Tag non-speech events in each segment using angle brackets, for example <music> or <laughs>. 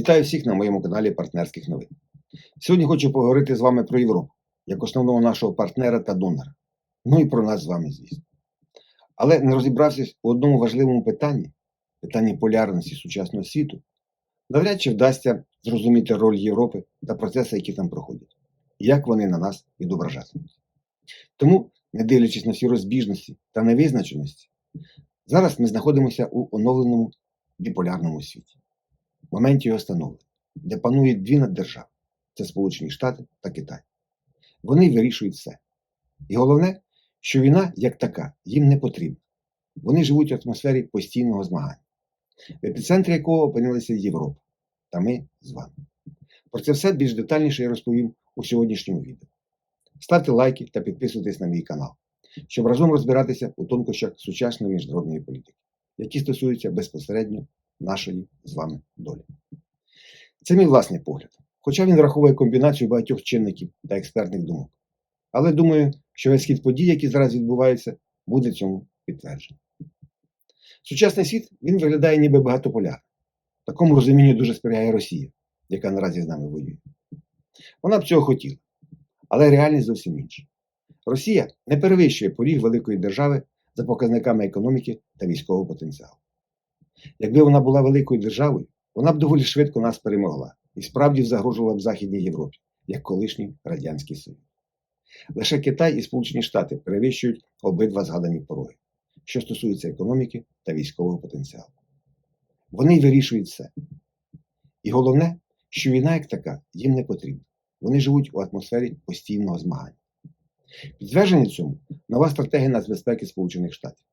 Вітаю всіх на моєму каналі партнерських новин. Сьогодні хочу поговорити з вами про Європу, як основного нашого партнера та донора. Ну і про нас з вами, звісно. Але не розібравшись у одному важливому питанні питанні полярності сучасного світу, навряд чи вдасться зрозуміти роль Європи та процеси, які там проходять, і як вони на нас відображатимуть. Тому, не дивлячись на всі розбіжності та невизначеності, зараз ми знаходимося у оновленому біполярному світі в моменті його становлення, де панують дві наддержави це Сполучені Штати та Китай. Вони вирішують все. І головне, що війна як така їм не потрібна. Вони живуть в атмосфері постійного змагання, в епіцентрі якого опинилася Європа та ми з вами. Про це все більш детальніше я розповім у сьогоднішньому відео. Ставте лайки та підписуйтесь на мій канал, щоб разом розбиратися у тонкощах сучасної міжнародної політики, які стосуються безпосередньо нашої з вами долі. Це мій власний погляд, хоча він враховує комбінацію багатьох чинників та експертних думок. Але думаю, що весь хід подій, які зараз відбуваються, буде цьому підтверджений. Сучасний світ він виглядає ніби багатополярним. Такому розумінню дуже сприяє Росія, яка наразі з нами воює. Вона б цього хотіла, але реальність зовсім інша. Росія не перевищує поріг великої держави за показниками економіки та військового потенціалу. Якби вона була великою державою, вона б доволі швидко нас перемогла і справді загрожувала б Західній Європі, як колишній Радянський Союз. Лише Китай і Сполучені Штати перевищують обидва згадані пороги, що стосується економіки та військового потенціалу. Вони й вирішують все. І головне, що війна як така їм не потрібна. Вони живуть у атмосфері постійного змагання. Підтвердження цьому нова стратегія нацбезпеки Сполучених Штатів,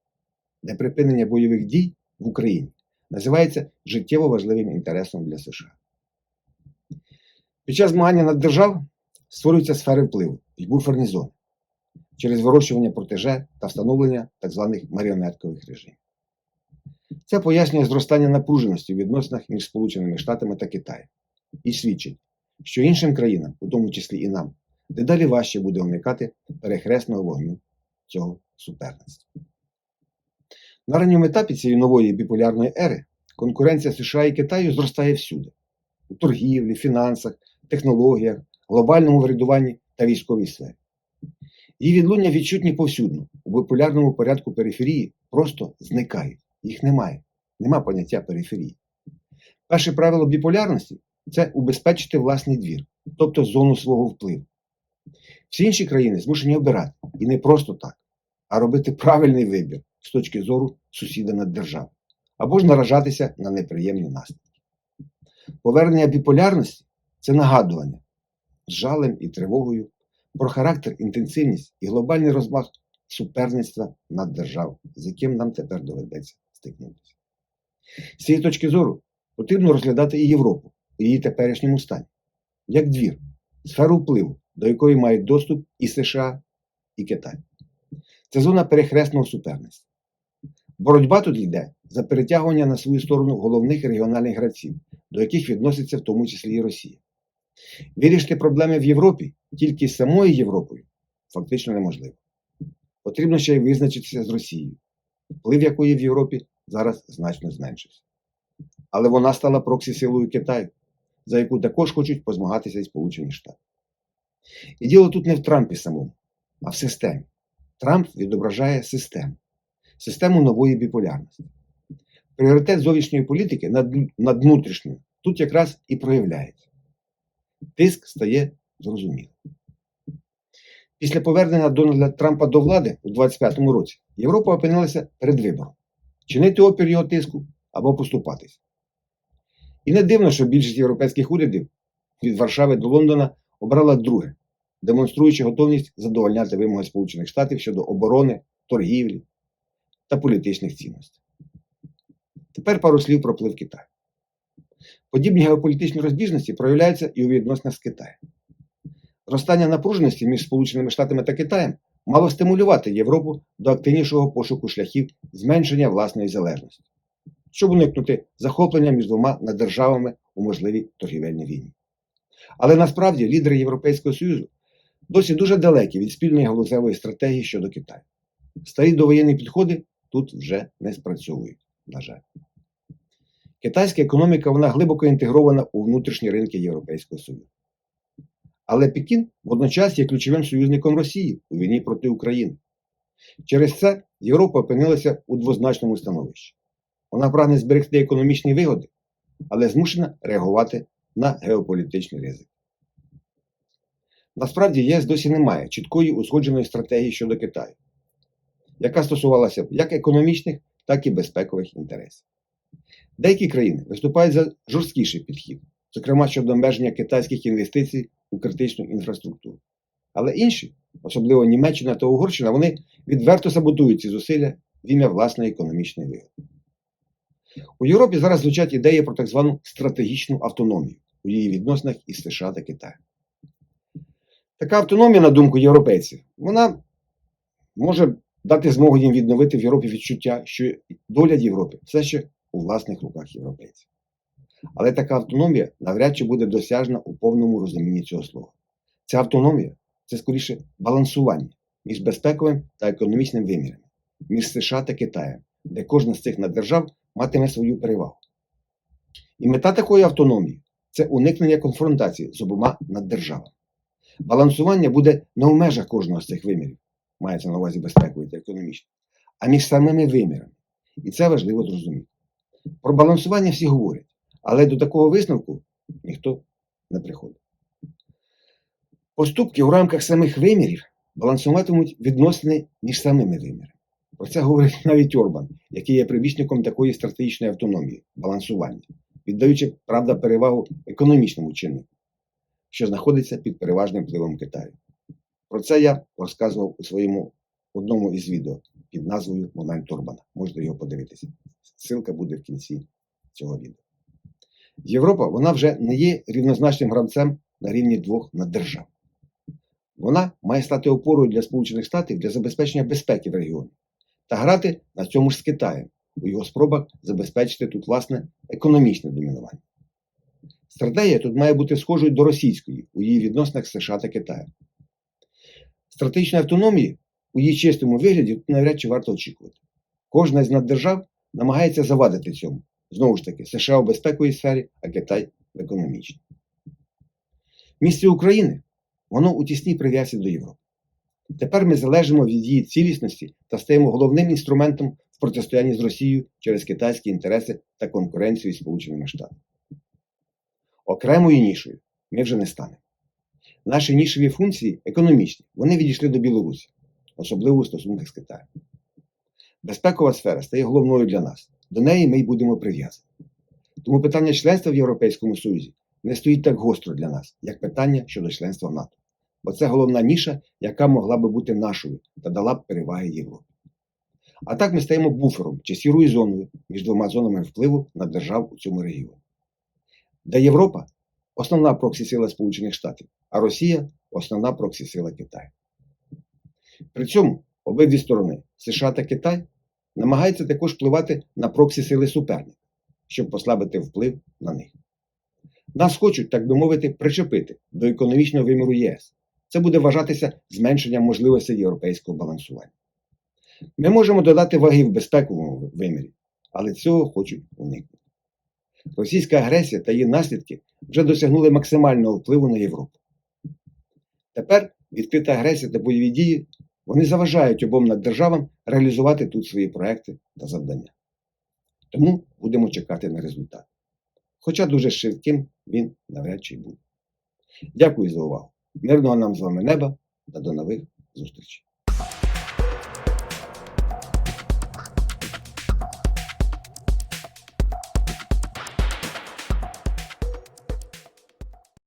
де припинення бойових дій в Україні називається життєво важливим інтересом для США. Під час змагання над держав створюються сфери впливу і буферні зони через вирощування протеже та встановлення так званих маріонеткових режимів. Це пояснює зростання напруженості в відносинах між Сполученими Штатами та Китаєм і свідчить, що іншим країнам, у тому числі і нам, дедалі важче буде уникати перехресного вогню цього суперництва. На ранньому етапі цієї нової біполярної ери конкуренція США і Китаю зростає всюди: у торгівлі, фінансах, технологіях, глобальному врядуванні та військовій сфері. Її відлуння відчутні повсюдно, у біполярному порядку периферії просто зникають, їх немає, нема поняття периферії. Перше правило біполярності це убезпечити власний двір, тобто зону свого впливу. Всі інші країни змушені обирати, і не просто так, а робити правильний вибір з точки зору сусіда над державою, або ж наражатися на неприємні наслідки. Повернення біполярності це нагадування з жалем і тривогою про характер, інтенсивність і глобальний розмах суперництва над державою, з яким нам тепер доведеться стикнутися. З цієї точки зору потрібно розглядати і Європу у її теперішньому стані, як двір, сферу впливу, до якої мають доступ і США, і Китай. Це зона перехресного суперництва. Боротьба тут йде за перетягування на свою сторону головних регіональних гравців, до яких відноситься в тому числі і Росія. Вирішити проблеми в Європі тільки самою Європою фактично неможливо. Потрібно ще й визначитися з Росією, вплив якої в Європі зараз значно зменшився. Але вона стала проксі силою Китаю, за яку також хочуть позмагатися і Сполучені Штати. І діло тут не в Трампі самому, а в системі. Трамп відображає систему, систему нової біполярності. Пріоритет зовнішньої політики над, над внутрішньою тут якраз і проявляється. Тиск стає зрозумілим. Після повернення Дональда Трампа до влади у 2025 році Європа опинилася перед вибором: чинити опір його тиску або поступатись. І не дивно, що більшість європейських урядів від Варшави до Лондона обрала друге, демонструючи готовність задовольняти вимоги Сполучених Штатів щодо оборони, торгівлі та політичних цінностей. Тепер пару слів про вплив Китаю. Подібні геополітичні розбіжності проявляються і у відносинах з Китаєм. Зростання напруженості між Сполученими Штатами та Китаєм мало стимулювати Європу до активнішого пошуку шляхів зменшення власної залежності, щоб уникнути захоплення між двома наддержавами у можливій торгівельній війні. Але насправді лідери Європейського Союзу досі дуже далекі від спільної галузевої стратегії щодо Китаю. Старі довоєнні підходи тут вже не спрацьовують, на жаль. Китайська економіка вона глибоко інтегрована у внутрішні ринки Європейського Союзу. Але Пекін водночас є ключовим союзником Росії у війні проти України. Через це Європа опинилася у двозначному становищі. Вона прагне зберегти економічні вигоди, але змушена реагувати на геополітичний ризик. Насправді ЄС досі не має чіткої узгодженої стратегії щодо Китаю, яка стосувалася як економічних, так і безпекових інтересів. Деякі країни виступають за жорсткіший підхід, зокрема щодо обмеження китайських інвестицій у критичну інфраструктуру. Але інші, особливо Німеччина та Угорщина, вони відверто саботують ці зусилля в ім'я власної економічної вигоди. У Європі зараз звучать ідеї про так звану стратегічну автономію у її відносинах із США та Китаєм. Така автономія, на думку європейців, вона може дати змогу їм відновити в Європі відчуття, що доля Європи все ще у власних руках європейців. Але така автономія навряд чи буде досяжна у повному розумінні цього слова. Ця автономія це скоріше балансування між безпековим та економічним вимірами, між США та Китаєм, де кожна з цих наддержав матиме свою перевагу. І мета такої автономії це уникнення конфронтації з обома наддержавами. Балансування буде не в межах кожного з цих вимірів, мається на увазі безпековий та економічний, а між самими вимірами. І це важливо зрозуміти. Про балансування всі говорять, але до такого висновку ніхто не приходить. Поступки у рамках самих вимірів балансуватимуть відносини між самими вимірами. Про це говорить <laughs> навіть Орбан, який є прибічником такої стратегічної автономії, балансування, віддаючи, правда, перевагу економічному чиннику, що знаходиться під переважним впливом Китаю. Про це я розказував у своєму одному із відео під назвою Момент Орбана. Можете його подивитися. Ссылка буде в кінці цього відео. Європа вона вже не є рівнозначним гравцем на рівні двох наддержав. Вона має стати опорою для Сполучених Штатів для забезпечення безпеки в регіоні та грати на цьому ж з Китаєм у його спробах забезпечити тут власне економічне домінування. Стратегія тут має бути схожою до російської у її відносинах з США та Китаєм. Стратегічної автономії у її чистому вигляді навряд чи варто очікувати. Кожна з наддержав намагається завадити цьому. Знову ж таки, США у безпековій сфері, а Китай в економічній. Місце України воно у тісній прив'язці до Європи. Тепер ми залежимо від її цілісності та стаємо головним інструментом в протистоянні з Росією через китайські інтереси та конкуренцію із Сполученими Штатами. Окремою нішою ми вже не станемо. Наші нішові функції економічні, вони відійшли до Білорусі, особливо у стосунках з Китаєм. Безпекова сфера стає головною для нас. До неї ми й будемо прив'язані. Тому питання членства в Європейському Союзі не стоїть так гостро для нас, як питання щодо членства в НАТО. Бо це головна ніша, яка могла би бути нашою та дала б переваги Європі. А так ми стаємо буфером чи сірою зоною між двома зонами впливу на держав у цьому регіоні. Де Європа основна проксі-сила Сполучених Штатів, а Росія основна проксі-сила Китаю. При цьому обидві сторони США та Китай намагаються також впливати на проксі-сили суперника, щоб послабити вплив на них. Нас хочуть, так би мовити, причепити до економічного виміру ЄС. Це буде вважатися зменшенням можливостей європейського балансування. Ми можемо додати ваги в безпековому вимірі, але цього хочуть уникнути. Російська агресія та її наслідки вже досягнули максимального впливу на Європу. Тепер відкрита агресія та бойові дії вони заважають обом наддержавам реалізувати тут свої проекти та завдання. Тому будемо чекати на результат. Хоча дуже швидким він навряд чи буде. Дякую за увагу. Мирного нам з вами неба та до нових зустрічей.